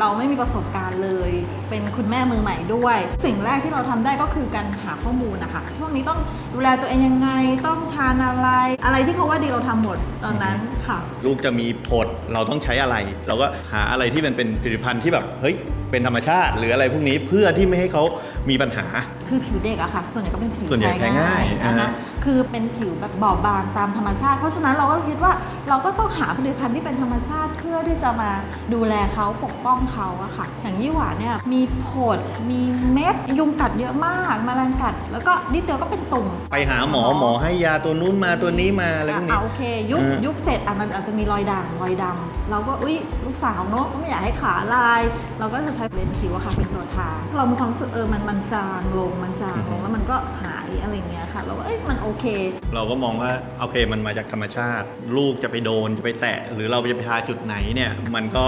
เราไม่มีประสบการณ์เลย เป็นคุณแม่มือใหม่ด้วย สิ่งแรกที่เราทำได้ก็คือการหาข้อมูลนะคะ ช่วงนี้ต้องดูแลตัวเองยังไง ต้องทานอะไร อะไรที่เขาว่าดีเราทำหมดตอนนั้นค่ะ ลูกจะมีผดเราต้องใช้อะไร เราก็หาอะไรที่มันเป็นผลิตภัณฑ์ที่แบบเฮ้ยเป็นธรรมชาติ หรืออะไรพวกนี้เพื่อที่ไม่ให้เขามีปัญหา คือผิวเด็กอะค่ะ ส่วนใหญ่ก็เป็นผิวส่วนใหญ่แพ้ง่ายนะอ่าคะฮะ คือเป็นผิวแบบบอบบางตามธรรมชาติ เพราะฉะนั้นเราก็คิดว่าเราก็ต้องหาผลิตภัณฑ์ที่เป็นธรรมชาติเพื่อที่จะมาดูแลเขาปกป้องเขาอะค่ะ อย่างยี่หวาเนี่ยมีผดมีเม็ดยุงกัดเยอะมากแมลงกัด แล้วก็นิดเดียวก็เป็นตุ่มไปหาหมอหมอให้ยาตัวนู้นมาตัวนี้มาอะไรพวกนี้อะโอเค ยุบเออยุบเสร็จอะมันอาจจะมีรอยด่างรอยดำเราก็อุ้ยลูกสาวเนอะก็ไม่อยากให้ขาลาย เราก็จะใช้เลนส์คิ้วอะค่ะเป็นตัวทาเรามีความรู้สึกเออมันมันจางลงมันจางลงแล้วมันก็หายอะไรอย่างเงี้ยค่ะ เราก็เอ้ยมันโอเค เราก็มองว่าโอเคมันมาจากธรรมชาติ ลูกจะไปโดนจะไปแตะ หรือเราจะไปทาจุดไหนเนี่ยมันก็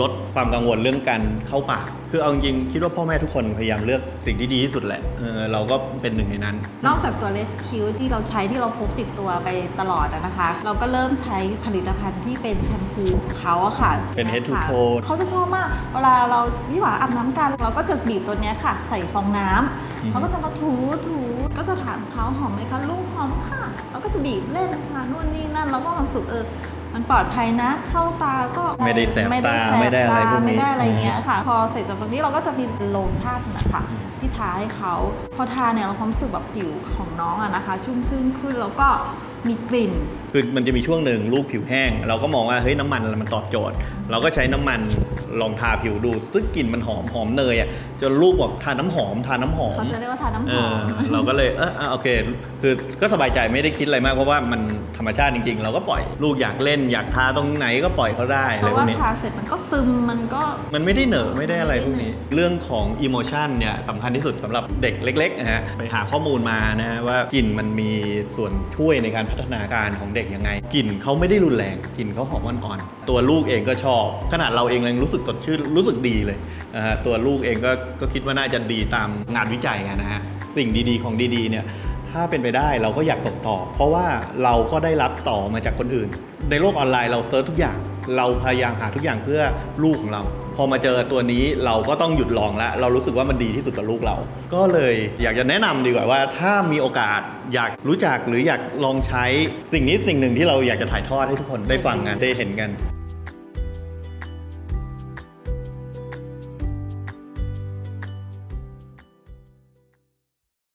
ลดความกังวลเรื่องการเข้าปาก คือเอาจริงๆคิดว่าพ่อแม่ทุกคนพยายามเลือกสิ่งที่ดีที่สุดแหละเออเราก็เป็นหนึ่งในนั้น นอกจากตัวเลนส์คิ้วที่เราใช้ที่เราพกติดตัวไปตลอดอะนะคะ เราก็เริ่มใช้ผลิตภัณฑ์ที่เป็นแชมพูของเขาอะค่ะเป็น head to ค่ะ toe เขาจะชอบมาก เวลาเราวิหวาอาบน้ำกันเราก็จะบีบตัวเนี้ยค่ะ ใส่ฟองน้ำอืม เขาก็จะมาถูถูก็จะถามเขาหอมไหมคะลูกหอมค่ะเราก็จะบีบเล่นค่ะนู่นนี่นั่นเราก็ความสุขเออมันปลอดภัยนะ เข้าตาก็ไม่ได้แสบตาแสไม่ได้อะไรพวกนี้ไม่ได้อะไรอย่างเงี้ยค่ะ พอเสร็จจากตรงนี้เราก็จะมีโลชั่นนะคะ ที่ทาให้เขาพอทาเนี่ยเราความรู้สึกแบบผิวของน้องอะนะคะ ชุ่มชื่นขึ้นแล้วก็ มีกลิ่น คือมันจะมีช่วงหนึ่งลูกผิวแห้ง เราก็มองว่าเฮ้ยน้ำมันมันตอบโจทย์ เราก็ใช้น้ำมันลองทาผิวดูซึ่งกลิ่นมันหอมหอมเนยอะจนลูกบอกทาน้ำหอมทาน้ำหอม เขาจะเรียกว่าทาน้ำหเอออมเราก็เลยเออเออโอเค คือก็สบายใจไม่ได้คิดอะไรมากเพราะว่ามันธรรมชาติจริงๆ เราก็ปล่อยลูกอยากเล่นอยากทาตรงไหนก็ปล่อยเขาได้เพอะไรราะพวว่ากนี้ ทาเสร็จมันก็ซึมมันก็ มันไม่ได้เหนอะไม่ได้อะไรพวกนี้ไม่ได้เหนอะเรื่องของอิโมชันเนี่ยสำคัญที่สุดสำหรับเด็กเล็กๆนะฮะไปหาข้อมูลมานะฮะว่ากลิ่นมันมีส่วนช่วยในการพัฒนาการของเด็กยังไง กลิ่นเขาไม่ได้รุนแรงกลิ่นเขาหอมอ่อนๆตัวลูกเองก็ชอบ ขนาดเราเองยังรู้สึกสดชื่นรู้สึกดีเลยนะฮะตัวลูกเองก็ก็คิดว่าน่าจะดีตามงานวิจัยนะฮะสิ่งดีๆ ของดีๆเนี่ย ถ้าเป็นไปได้เราก็อยากส่งต่อ เพราะว่าเราก็ได้รับต่อมาจากคนอื่น ในโลกออนไลน์เราเซิร์ชทุกอย่าง เราพยายามหาทุกอย่างเพื่อลูกของเรา พอมาเจอตัวนี้เราก็ต้องหยุดลองแล้วเรารู้สึกว่ามันดีที่สุดกับลูกเรา ก็เลยอยากจะแนะนำดีกว่าว่า ถ้ามีโอกาสอยากรู้จักหรืออยากลองใช้สิ่งนี้สิ่งหนึ่งที่เราอยากจะถ่ายทอดให้ทุกคนได้ฟังกันได้เห็นกัน